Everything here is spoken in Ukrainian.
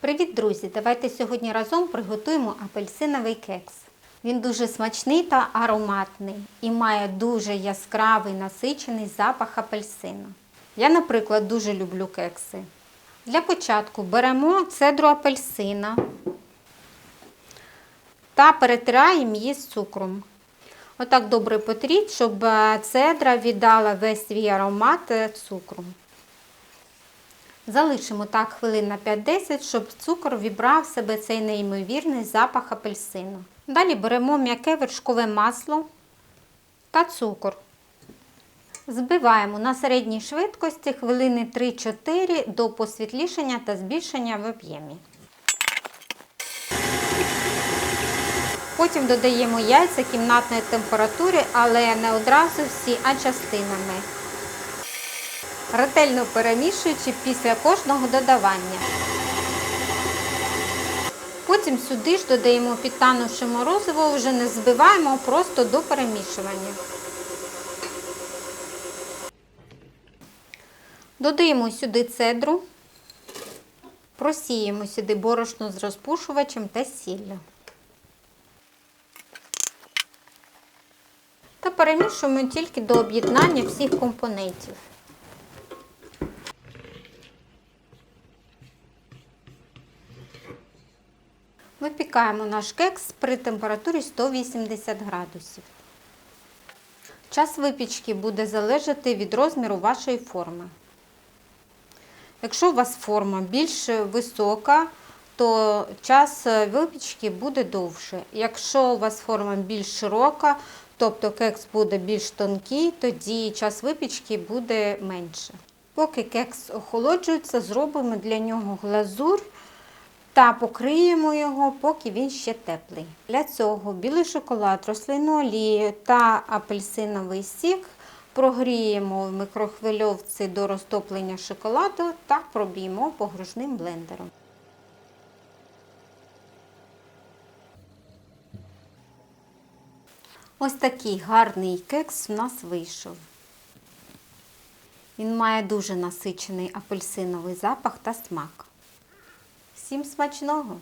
Привіт, друзі! Давайте сьогодні разом приготуємо апельсиновий кекс. Він дуже смачний та ароматний і має дуже яскравий насичений запах апельсину. Я, наприклад, дуже люблю кекси. Для початку беремо цедру апельсина та перетираємо її з цукром. Отак добре потріть, щоб е, цедра віддала весь свій аромат е, цукру. Залишимо так хвилин на 5-10, щоб цукор вібрав в себе цей неймовірний запах апельсину. Далі беремо м'яке вершкове масло та цукор. Збиваємо на середній швидкості хвилини 3-4 до посвітлішання та збільшення в об'ємі. Потім додаємо яйця кімнатної температури, але не одразу всі, а частинами. Ретельно перемішуючи після кожного додавання. Потім сюди ж додаємо підтанувши морозиво, вже не збиваємо просто до перемішування. Додаємо сюди цедру, просіємо сюди борошно з розпушувачем та сіллю. Та перемішуємо тільки до об'єднання всіх компонентів. Випікаємо наш кекс при температурі 180 градусів. Час випічки буде залежати від розміру вашої форми. Якщо у вас форма більш висока, то час випічки буде довше. Якщо у вас форма більш широка, тобто кекс буде більш тонкий, тоді час випічки буде менше. Поки кекс охолоджується, зробимо для нього глазур та покриємо його, поки він ще теплий. Для цього білий шоколад, рослинну олію та апельсиновий сік прогріємо в мікрохвильовці до розтоплення шоколаду та проб'ємо погружним блендером. Ось такий гарний кекс у нас вийшов. Він має дуже насичений апельсиновий запах та смак. Всім смачного!